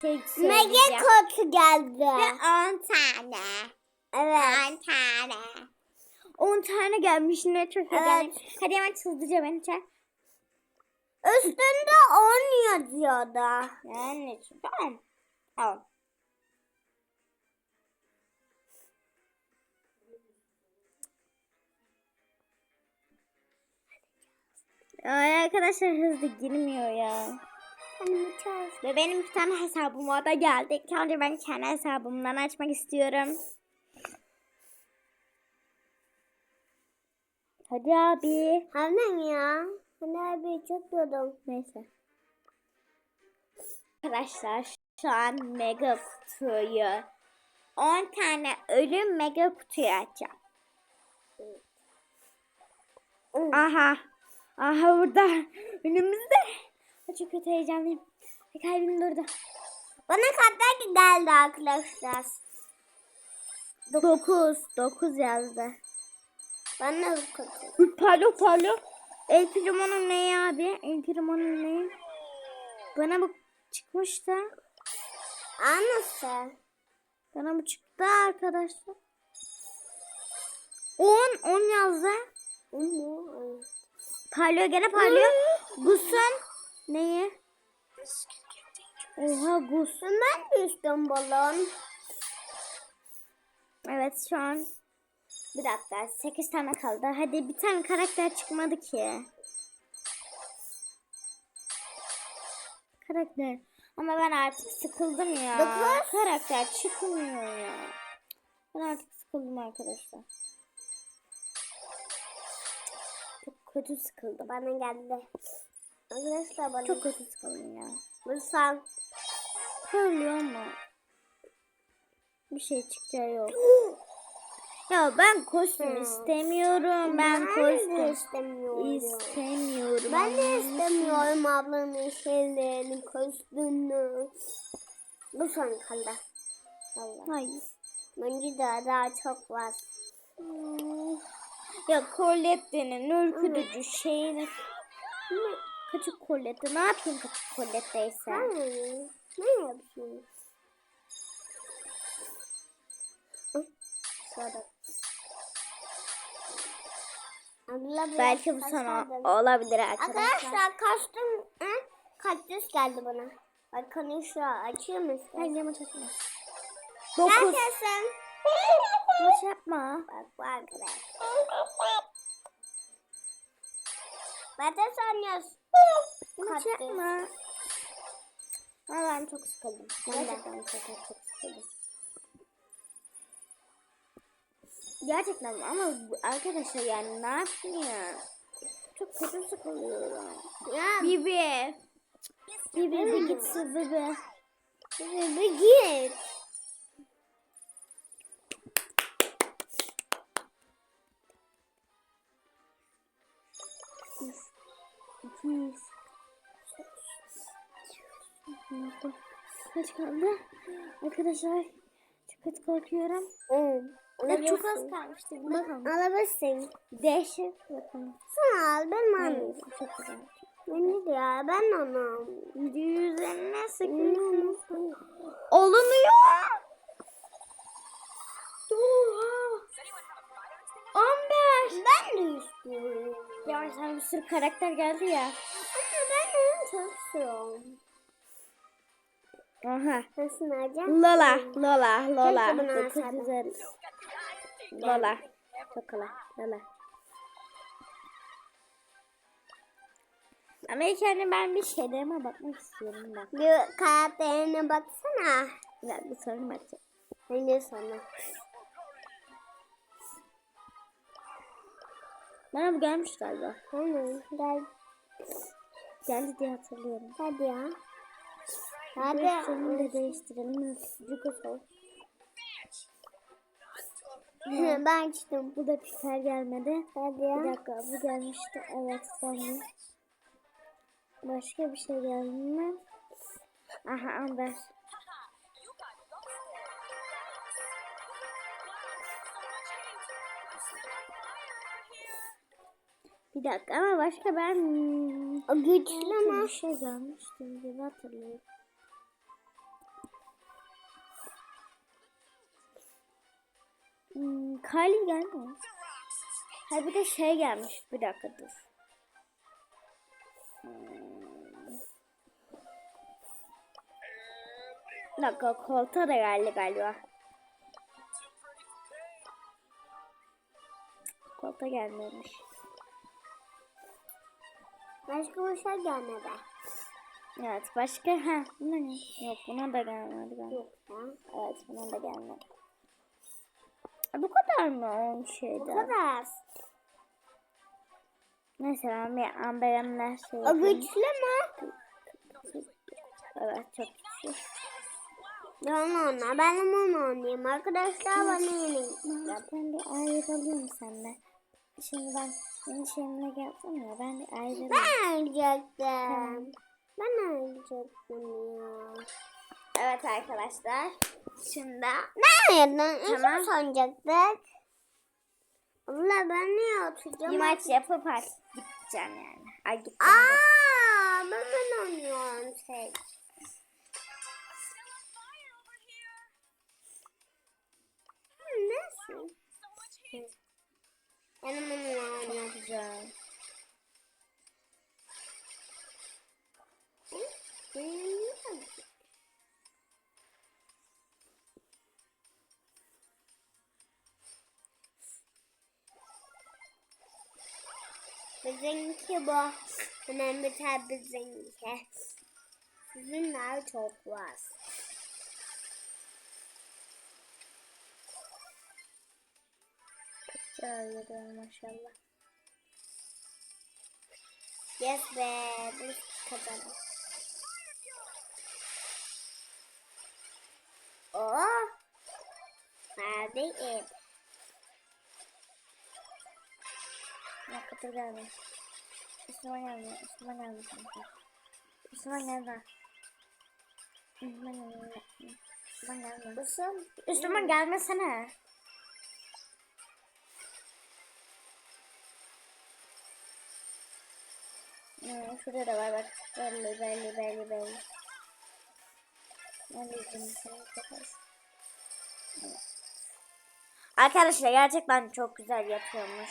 şey Mega kotu geldi. Ve 10 tane. Evet. 10 tane. 10 tane gelmiş ne çok. Evet. Hadi hemen hızlıca beni çek. Üstünde 10 yazıyordu. Yani tamam. Tamam. Ay arkadaşlar hızlı girmiyor ya. Ve benim bir tane hesabıma da geldi. İlk önce ben kendi hesabımdan açmak istiyorum. Hadi abi. Hemen ya. Hani abi çok yoruldum. Neyse. Arkadaşlar şu an mega kutuyu 10 tane ölüm mega kutuyu açacağım. Aha. Aha burada. Önümüzde. Çok kötü heyecanlıyım. Kalbim durdu. Bana kadar geldi arkadaşlar. 9. 9 yazdı. Bana kötü. Palo palo. El Primo'nun ne abi? El Primo'nun ne? Bana bu çıkmıştı. Anası. Bana bu çıktı arkadaşlar. 10 10 yazdı. Parlıyor gene parlıyor. Gus'un neyi? Oha Gus. Ben de istiyorum balon. Evet şu an bir dakika 8 tane kaldı. Hadi bir tane karakter çıkmadı ki. Karakter. Ama ben artık sıkıldım ya. Dokuz. Karakter çıkmıyor ya. Ben artık sıkıldım arkadaşlar. Çok kötü sıkıldım. Bana geldi. Arkadaşlar bana. Çok kötü sıkıldım ya. Sen. Parlıyor ama. Bir şey çıkacağı yok. ya ben kostüm istemiyorum. Ben de kostüm istemiyorum. istemiyorum. Ben de istemiyorum ablamın şeylerini, kostümünü. Bu son kaldı. Allah. Hayır. Bence daha, daha çok var. Hmm. Ya Colette'nin ürkütücü şeyini. Küçük Colette. Ne yapayım küçük Colette'yse? Hmm. Ne? Hı, Şurada. Abla Belki bu sana olabilir arkadaşlar. Arkadaşlar kostüm hı? kaktüs geldi bana. Arkadaşlar açıyor musun? Ben camı çekme. Dokuz. Neredesin? Maç yapma. Bak bu arkadaş. Ben de sanıyorsun. Maç Kaktüs. yapma. Ama ben çok sıkıldım. Gerçekten çok çok sıkıldım. Gerçekten ama arkadaşlar yani ne yapayım? Çok kötü sıkılıyorum. Ya Bibi. Bibi bir gitsin Bibi. bir git. İki yüz. Kaç kaldı? Arkadaşlar çok kötü korkuyorum. Hmm. Ya çok az kalmıştı. Bak Bakalım. alabilirsin. Değişik. Bakalım. Sen al ben Hayır, almayayım. çok güzel. Beni de ya ben onu. Yüzüne Hmm. sıkıyorum. Olunuyor. Bir sürü karakter geldi ya. Ama ben onu çok istiyorum. Aha. Nasıl alacağım? Lola, Lola, Lola. Alsaydım. güzel. Lola. Çok kolay. Lola. Ama ilk önce ben bir şeylerime bakmak istiyorum ben. Bir karakterine baksana. Ya bir sorun bakacağım. Ben de sana. Bana bu gelmiş galiba. Hemen gel. Geldi diye hatırlıyorum. Hadi ya. Hadi. Hadi. de değiştirelim. Cukos ol. ben açtım. Bu da Piper gelmedi. Hadi Bir ya. dakika bu gelmişti. Evet geldi. Başka bir şey geldi mi? Aha Amber. Bir dakika ama başka ben o güçlü ama bir şey görmüştüm gibi hatırlıyorum. Hmm, Kylie gelmiyor. Ha bir de şey gelmiş. Bir dakika dur. Hmm. Bir dakika koltuğa da geldi galiba. Koltuğa gelmemiş. Başka bir şey gelmedi. Evet başka ha buna ne? Yok buna da gelmedi. Yok ya. Evet buna da gelmedi. E, Bu kadar mı o Bu şeyde? kadar. Neyse ben bir amberenler şey O güçlü mü? Evet çok güçlü. Ben ona. Ben onu oynayayım. Arkadaşlar bana yemin. Ben bir ayrılayım seninle. Şimdi ben senin şeyimle geldim ya ben bir ayrılayım. Ben alacaktım. Ben alacaktım ya. Evet arkadaşlar. Şimdi Nereden? Tamam. Tamam. sanacaktık. Abla ben niye oturacağım? maç yapıp artık gideceğim yani. Ay gideceğim. Aaa ben ben oynuyorum şey. Benim onu oynuyorum. Güzel. Bizimki bu. Önemli tabi bizimki. Sizinler çok var. Güzel oluyor maşallah. Yes be. Biz kazandık. Oh. Nerede ev? Ne kadar geldi. Üstüme geldi. Üstüme geldi. Üstüme geldi. Üstüme geldi. Üstüme gelmesene. Hmm, şurada da var bak. Belli belli belli belli. Ben. Arkadaşlar gerçekten çok güzel yapıyormuş.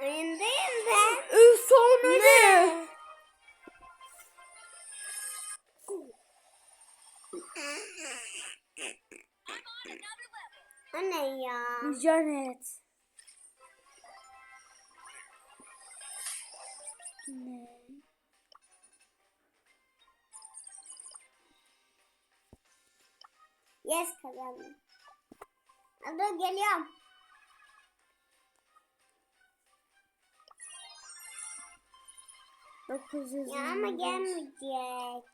Oyundayım ben. Efsane. O ne ya? Janet. Ne? Yes kazandım. Hadi geliyorum. Dokuz yüz Ya ama gelmeyecek.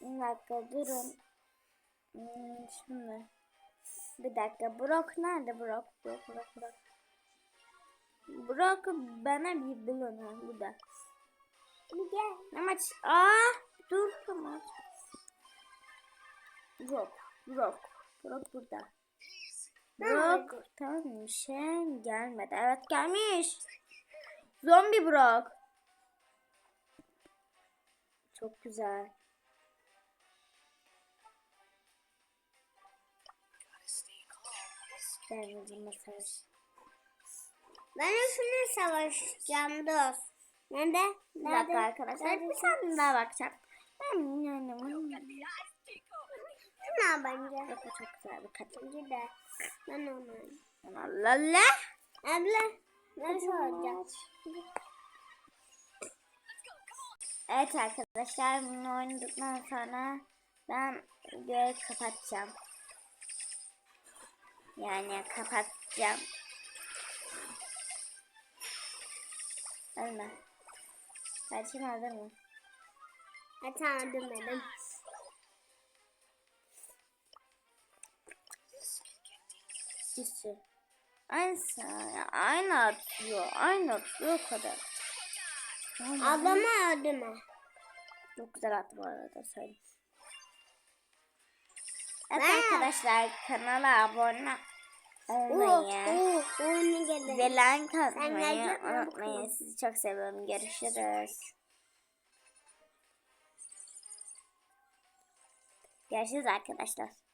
Bir dakika durun. Hmm, şimdi. Bir dakika. Brock nerede Brock? Brock, Brock, Brock. Brock bana bir bulun bu da. Bir gel. Ne maç? Aa, dur tamam. Brock, Brock. Brock burada. Brock mı? Şey gelmedi. Evet gelmiş. Zombi Brock. Çok güzel. Ben şunu savaşacağım dost. Nerede? Bir Nerede? dakika arkadaşlar. Bir tane daha bakacağım. Ben yani Şuna bence. Yok o çok güzel bir kadın. Bir de. Ben onu. Allah Allah. Abla. Nasıl olacak? Evet arkadaşlar bunu oynadıktan sonra ben videoyu kapatacağım. Yani kapatacağım. Ölme. Kaçın hazır mı? Atamadım benim. Sisi. Aynı ya. Aynı atıyor. Aynı atıyor o kadar. Tamam. Ablamı öldürme. Çok güzel attı bu arada söyleyeyim. Evet arkadaşlar kanala abone olmayı geldi? ve like atmayı unutmayın. Sizi çok seviyorum. Görüşürüz. Görüşürüz arkadaşlar.